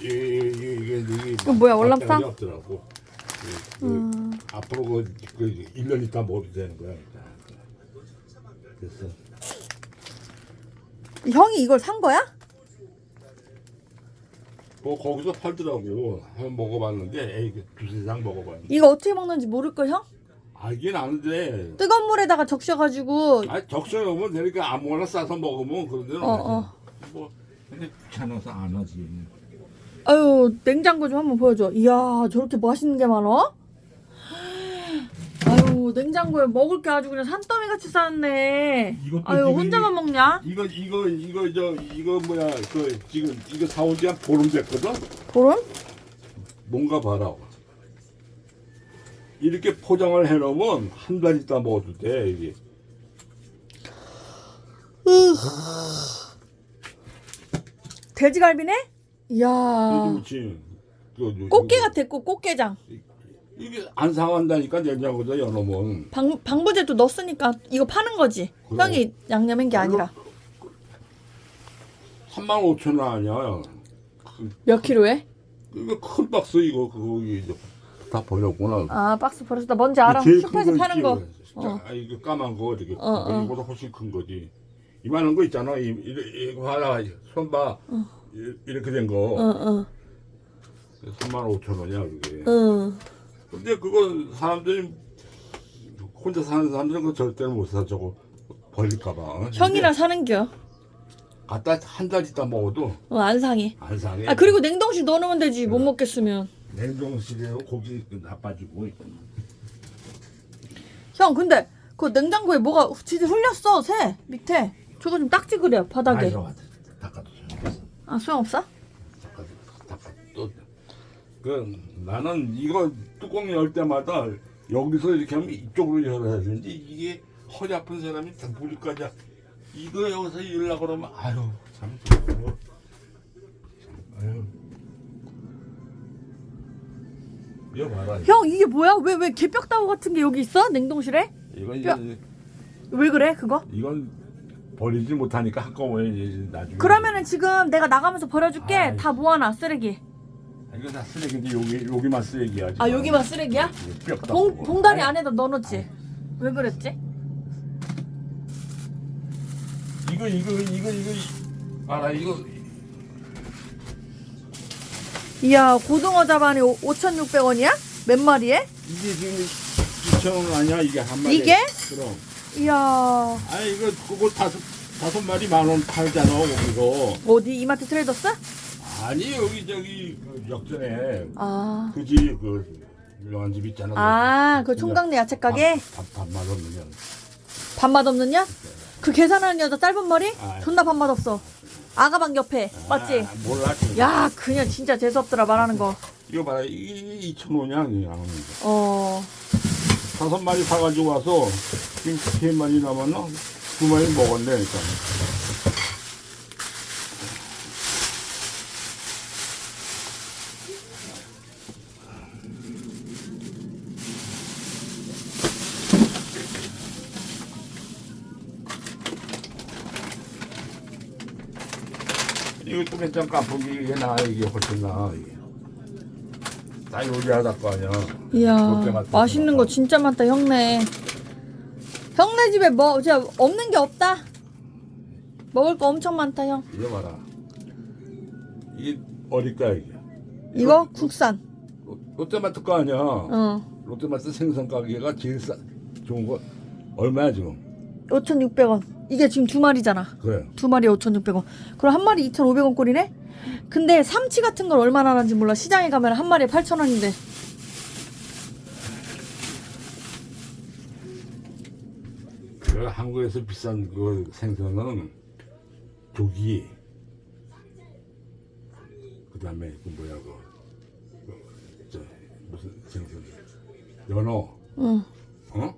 이게 이게 이게 이거 뭐야, 월남쌈? 없더라고. 그, 그 앞으로 그, 그 1년 있다 먹어도 되는 거야. 그래서 형이 이걸 산 거야? 뭐 거기서 팔더라고. 한번 먹어봤는데 에이 그 두세 장 먹어봤는데 이거 어떻게 먹는지 모를 걸 형? 알긴 아는데 뜨거운 물에다가 적셔가지고 아 적셔 놓으면 되니까 아무거나 싸서 먹으면 그런 데는 어. 어. 뭐 근데 귀찮아서 안 하지. 아유 냉장고 좀 한번 보여줘. 이야 저렇게 맛있는 게 많아? 아유 냉장고에 먹을 게 아주 그냥 산더미 같이 쌓였네. 이것도 아유 지금 혼자만 먹냐? 이거 이거 이거 저 이거 뭐야 그 지금 이거 사온 지 한 보름 됐거든. 보름? 뭔가 봐라. 이렇게 포장을 해놓으면 한 달 있다 먹어도 돼 이게. 돼지갈비네? 이야 그렇지. 그, 그, 꽃게 같아 꽃 꽃게장. 이게 안 상한다니까 냉장고에 여놓으면. 방 방부제도 넣었으니까 이거 파는 거지. 그럼. 형이 양념한 게 아니라 3만 5천 원 아니야. 몇 킬로에? 이거 큰 박스 이거 그거 이제 다 버렸구나. 아 박스 버렸다. 뭔지 알아. 제일 슈퍼에서 큰 파는 거. 있지. 어. 아 이거 까만 거 이렇게 어, 어. 이거보다 훨씬 큰 거지. 이만한 거 있잖아. 이, 이, 이거 하나 손봐 이- 이렇게 된 거. 어 어. 3만 5천 원이야 그게. 어. 근데 그거 사람들이 혼자 사는 사람들은 그 절대로 못 사. 저거 버릴까봐. 형이랑 사는겨. 갖다 한 달 있다 먹어도 어, 안 상해. 안 상해. 아 그리고 냉동실 넣어놓으면 되지 못 먹겠으면. 냉동실에 고기 나빠지고. 형 근데 그 냉장고에 뭐가 진짜 흘렸어 새 밑에. 저거 좀 딱지 그래 바닥에. 아이고, 잘했어. 아 소용 없어? 닦아도 닦아도. 그 나는 이거 뚜껑 열 때마다 여기서 이렇게 하면 이쪽으로 열어야 되는데 이게 허리 아픈 사람이 다 물까지 이거 여기서 열라 그러면 아유 참. 뭐, 아유. 이거 봐라. 형 이게 뭐야? 왜 왜 개뼈다구 같은 게 여기 있어? 냉동실에? 이건 야. 이제 왜 그래 그거? 이건 버리지 못하니까 한꺼번에 이제 나중에. 그러면은 지금 내가 나가면서 버려줄게. 아이. 다 모아놔 쓰레기. 이거 다 쓰레기인데 여기 여기만 쓰레기야. 아 지금. 여기만 쓰레기야? 이거 뼈 봉. 봉다리 안에다 넣어놓지. 왜 그랬지? 이거 이거 이거 이거 알아 이거 이야 고등어 잡안이 5,600원이야? 몇 마리에? 이게 지금 2천 원 아니야 이게 한 마리. 이게? 그럼. 이야 아 이거 그거 다섯 다섯 마리 만 원 팔잖아 여기서. 어디 이마트 트레이더스? 아니 여기 저기 그 역전에 아. 그집그 유명한 집 있잖아. 아, 그 총각내 야채 가게? 밥 밥맛 없는 년. 밥맛 없는 년? 그 계산하는 여자 짧은 머리? 아. 존나 밥맛 없어. 아가방 옆에. 맞지? 아, 몰라. 진짜. 야, 그냥 진짜 재수없더라, 말하는 거. 이거 봐라 이게 2천 원이야 그냥. 어. 다섯 마리 사가지고 와서 지금 세 마리 남았나? 두 마리 먹었네 일단. 이것도 괜찮 깐풍기 이게 나 이게 훨씬 나 이게. 다 요리하다 거 아니야. 이야, 맛있는 거 진짜 많다, 형네. 형네 집에 뭐, 진짜 없는 게 없다. 먹을 거 엄청 많다, 형. 이거 봐라. 이게 어딜까 이게? 이거 국산. 롯- 롯데마트 거 아니야. 어. 롯데마트 생선 가게가 제일 싸 좋은 거 얼마야 지금? 5,600원. 이게 지금 두 마리잖아. 그래. 두 마리에 5,600원. 그럼 한 마리 2,500원 꼴이네? 근데 삼치 같은 걸 얼마나 하는지 몰라. 시장에 가면 한 마리에 8,000원인데. 그 한국에서 비싼 그 생선은 조기. 그다음에 그 뭐야 그, 그, 저 무슨 생선? 연어. 응. 어?